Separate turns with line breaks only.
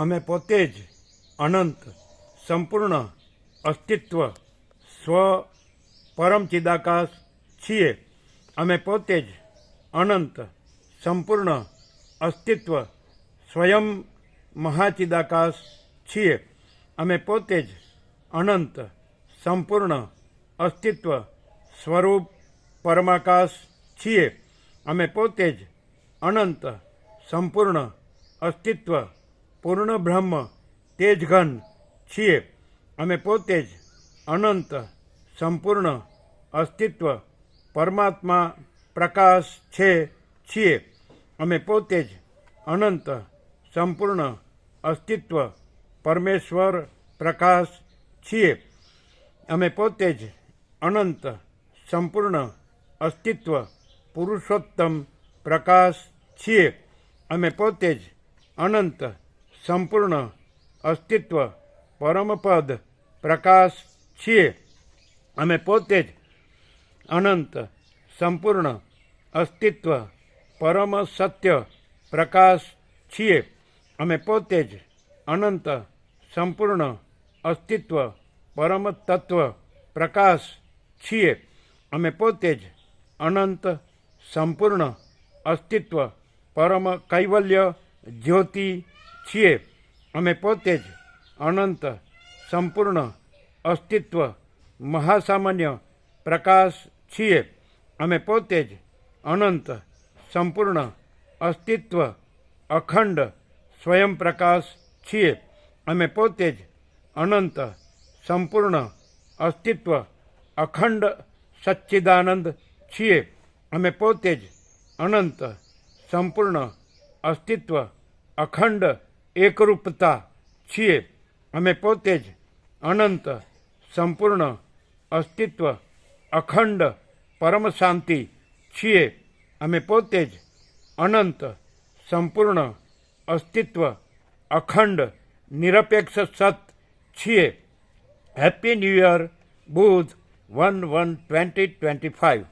અમે પોતે જ અનંત, સંપૂર્ણ અસ્તિત્વ, સ્વ પરમ ચિદાકાશ છીએ. અમે પોતે જ અનંત, સંપૂર્ણ અસ્તિત્વ, સ્વયં મહાચિદાકાશ છીએ. અમે પોતે જ અનંત, સંપૂર્ણ અસ્તિત્વ, સ્વરૂપ પરમાકાશ છીએ. અમે પોતે જ અનંત, સંપૂર્ણ અસ્તિત્વ પૂર્ણ બ્રહ્મ તેજઘન છીએ. અમે પોતે જ અનંત, સંપૂર્ણ, અસ્તિત્વ, પરમાત્મા, પ્રકાશ છે, છીએ. અમે પોતે જ અનંત, સંપૂર્ણ, અસ્તિત્વ, પરમેશ્વર, પ્રકાશ છીએ. અમે પોતે જ અનંત, સંપૂર્ણ, અસ્તિત્વ, પુરુષોત્તમ, પ્રકાશ છીએ. અમે પોતે જ અનંત સંપૂર્ણ અસ્તિત્વ, પરમપદ, પ્રકાશ છીએ. અમે પોતે જ અનંત, સંપૂર્ણ, અસ્તિત્વ, પરમ સત્ય, પ્રકાશ છીએ. અમે પોતે જ અનંત, સંપૂર્ણ, અસ્તિત્વ, પરમ તત્વ, પ્રકાશ છીએ. અમે પોતે જ અનંત, સંપૂર્ણ, અસ્તિત્વ, પરમ કૈવલ્ય, જ્યોતિ છીએ. અમે પોતે જ અનંત, સંપૂર્ણ, અસ્તિત્વ, મહાસામાન્ય પ્રકાશ છીએ. અમે પોતે જ અનંત, સંપૂર્ણ, અસ્તિત્વ, અખંડ, સ્વયં પ્રકાશ છીએ. અમે પોતે જ અનંત, સંપૂર્ણ, અસ્તિત્વ, અખંડ, સચ્ચિદાનંદ છીએ. અમે પોતે જ અનંત, સંપૂર્ણ, અસ્તિત્વ, અખંડ એકરૂપતા છીએ. અમે પોતે જ અનંત, સંપૂર્ણ, અસ્તિત્વ, અખંડ, પરમ શાંતિ છીએ. અમે પોતે જ અનંત, સંપૂર્ણ, અસ્તિત્વ, અખંડ, નિરપેક્ષ સત છીએ. હેપી ન્યૂ યર બુધ, one one twenty twenty five